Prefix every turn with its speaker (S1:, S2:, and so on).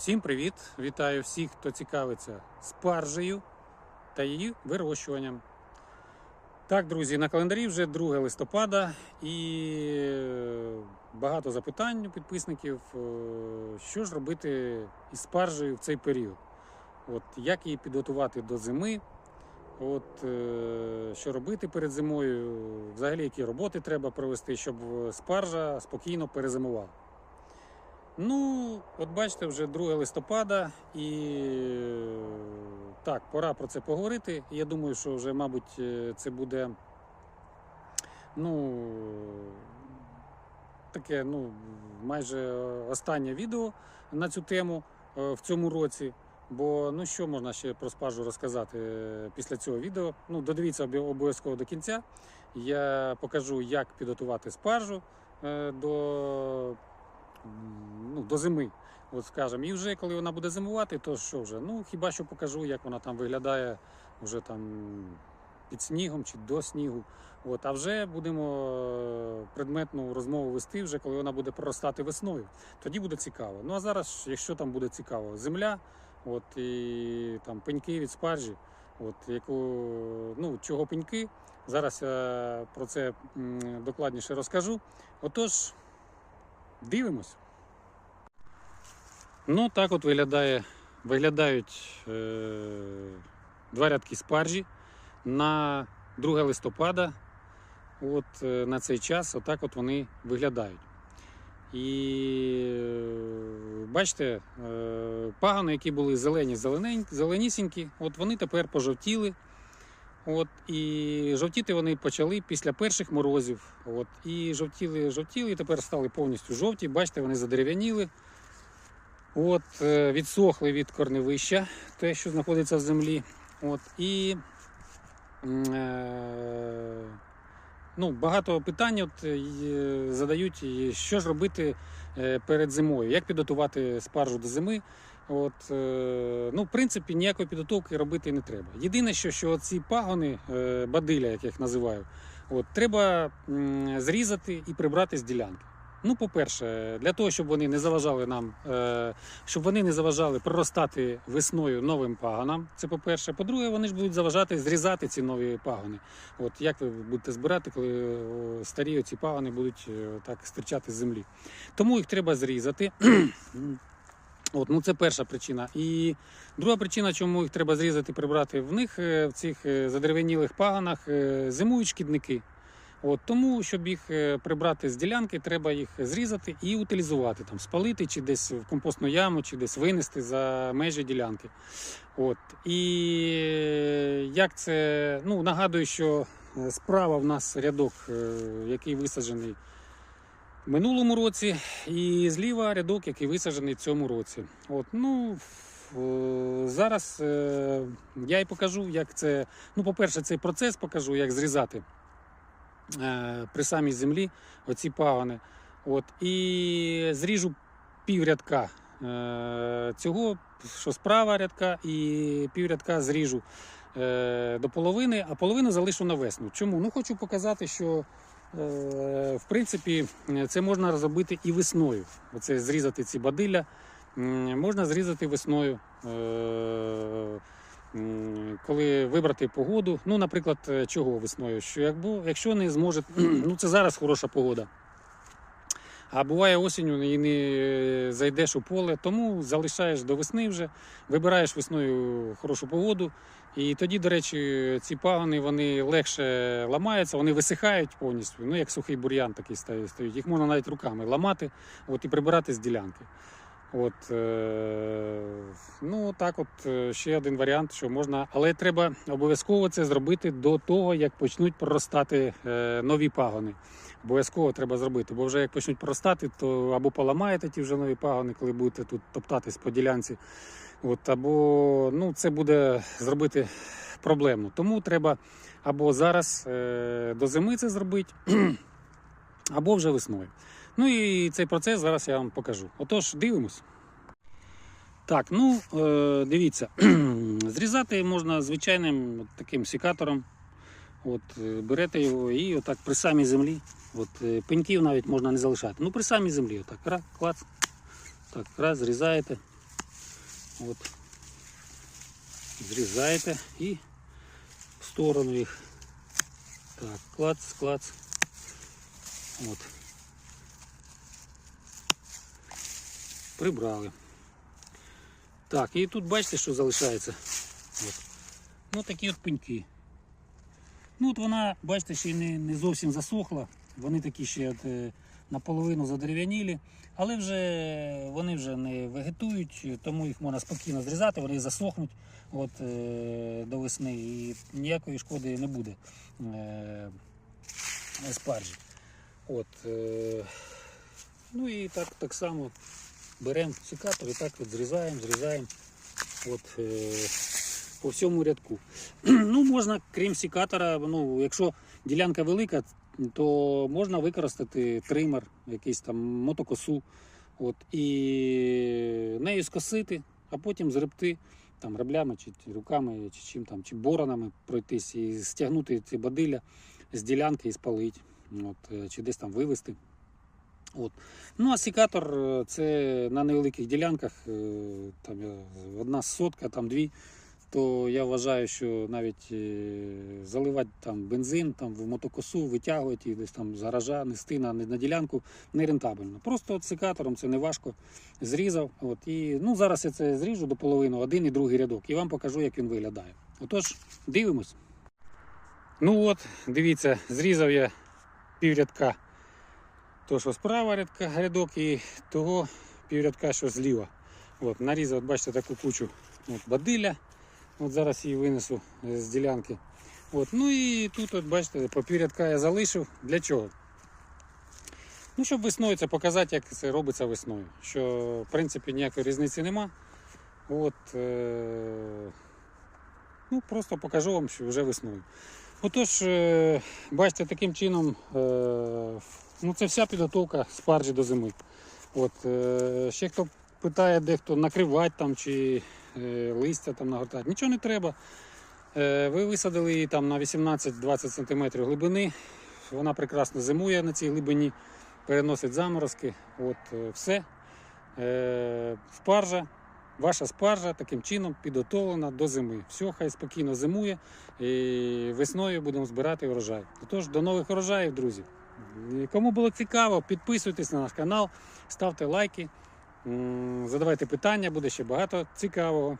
S1: Всім привіт! Вітаю всіх, хто цікавиться спаржею та її вирощуванням. Так, друзі, на календарі вже 2 листопада і е, багато запитань у підписників, е, що ж робити із спаржею в цей період. От, як її підготувати до зими, от, е, що робити перед зимою, взагалі які роботи треба провести, щоб спаржа спокійно перезимувала. Ну, от бачите, вже 2 листопада, і так, пора про це поговорити. Я думаю, що вже, мабуть, е, це буде ну, таке, ну, майже останнє відео на цю тему е, в цьому році. Бо ну що можна ще про спаржу розказати е, після цього відео? Ну, додивіться обов'язково до кінця. Я покажу, як підготувати спаржу е, до до зими, от скажемо. І вже коли вона буде зимувати, то що вже? Ну хіба що покажу, як вона там виглядає вже там під снігом чи до снігу. От, а вже будемо е, предметну розмову вести, вже коли вона буде проростати весною. Тоді буде цікаво. Ну а зараз, якщо там буде цікаво, земля, от і там пеньки від спаржі, от яку ну чого пеньки. Зараз я про це докладніше розкажу. Отож, Дивимось. Ну, так от виглядає, виглядають е, два рядки спаржі на 2 листопада. От е, на цей час отак от вони виглядають. І е, бачите, е, пагони, які були зелені, зеленісінькі, от вони тепер пожовтіли. От, і жовтіти вони почали після перших морозів. От, і жовтіли, жовтіли, і тепер стали повністю жовті. Бачите, вони задерев'яніли. От, е, відсохли від корневища, те, що знаходиться в землі. От, і е, ну, багато питань от, е, задають, що ж робити е, перед зимою, як підготувати спаржу до зими. От, е, ну, в принципі, ніякої підготовки робити не треба. Єдине, що, що ці пагони, е, бадиля, як я їх називаю, от, треба м, зрізати і прибрати з ділянки. Ну, по-перше, для того, щоб вони не заважали нам, е, щоб вони не заважали проростати весною новим пагонам. Це по-перше. По-друге, вони ж будуть заважати зрізати ці нові пагони. От як ви будете збирати, коли старі оці пагони будуть е, так стирчати з землі. Тому їх треба зрізати. От, ну це перша причина. І друга причина, чому їх треба зрізати, прибрати в них е, в цих е, задерев'янілих паганах е, зимують шкідники. От, тому, щоб їх е, прибрати з ділянки, треба їх зрізати і утилізувати, там, спалити чи десь в компостну яму, чи десь винести за межі ділянки. От. І е, як це, ну, нагадую, що е, справа в нас рядок, який висаджений в минулому році, і зліва рядок, який висаджений в цьому році. От, ну, зараз я і покажу, як це. Ну, по-перше, цей процес покажу, як зрізати при самій землі оці пагони. От, і зріжу пів рядка е, цього, що справа рядка, і пів рядка зріжу е, до половини, а половину залишу на весну. Чому? Ну, хочу показати, що Е, В принципі, це можна зробити і весною. Оце зрізати ці бадилля. Можна зрізати весною, е, коли вибрати погоду. Ну, наприклад, е, чого весною? Що якщо не зможе, ну це зараз хороша погода. А буває осінню і не зайдеш у поле, тому залишаєш до весни вже, вибираєш весною хорошу погоду. І тоді, до речі, ці пагони вони легше ламаються, вони висихають повністю. Ну, як сухий бур'ян такий стоїть. Їх можна навіть руками ламати от, і прибирати з ділянки. От, е, ну, так от е, ще один варіант, що можна, але треба обов'язково це зробити до того, як почнуть проростати е, нові пагони. Обов'язково треба зробити, бо вже як почнуть проростати, то або поламаєте ті вже нові пагони, коли будете тут топтатись по ділянці. От, або ну, це буде зробити проблемно. Тому треба або зараз до зими це зробити, або вже весною. Ну і цей процес зараз я вам покажу. Отож, дивимось. Так, ну е, дивіться, зрізати можна звичайним таким секатором. От, е, берете його і отак при самій землі. От, е, пеньків навіть можна не залишати. Ну при самій землі, отак, раз, клац. Так, раз, зрізаєте. От. Зрізаєте і в сторону їх. Так, клац, клац. От. Прибрали. Так, і тут бачите, що залишається. От. Ну такі от пеньки. Ну от вона, бачите, ще не, не зовсім засохла. Вони такі ще от, е, наполовину задерев'янілі, але вже вони вже не вегетують, тому їх можна спокійно зрізати, вони засохнуть от, е, до весни і ніякої шкоди не буде е, спаржі. От, ну і так, так само беремо секатор і так от зрізаємо, зрізаємо от, е, по всьому рядку. ну, можна, крім секатора, ну, якщо ділянка велика, то можна використати тример, якийсь там мотокосу, от, і нею скосити, а потім зребти там граблями, чи руками, чи чим там, чи боронами пройтись і стягнути ці бадилля з ділянки і спалити, от, е, чи десь там вивезти. От. Ну, а секатор е, це на невеликих ділянках, е, там е, одна сотка, там дві, то я вважаю, що навіть заливати там бензин там, в мотокосу, витягувати їх десь там з гаража, нести на, на ділянку не рентабельно. Просто от секатором це не важко. Зрізав. От, і, ну, зараз я це зріжу до половини, один і другий рядок, і вам покажу, як він виглядає. Отож, дивимось. Ну от, дивіться, зрізав я піврядка то, що справа рядка, рядок і того піврядка, що зліва. От, нарізав, от, бачите, таку кучу от, бадилля. От зараз її винесу е, з ділянки. От, ну і тут, от, бачите, по піврядка я залишив. Для чого? Ну, щоб весною це показати, як це робиться весною. Що в принципі ніякої різниці нема. От, е- ну, просто покажу вам, що вже весною. Отож, е, бачите, таким чином, е, ну це вся підготовка спаржі до зими. От, е, ще хто питає, дехто накривати там чи листя там нагортати, нічого не треба. Ви висадили її там на 18-20 см глибини. Вона прекрасно зимує на цій глибині, переносить заморозки. От, все. Спаржа, ваша спаржа таким чином підготовлена до зими. Все, хай спокійно зимує і весною будемо збирати врожай. Тож до нових врожаїв, друзі. Кому було цікаво, підписуйтесь на наш канал, ставте лайки, задавайте питання, буде ще багато цікавого.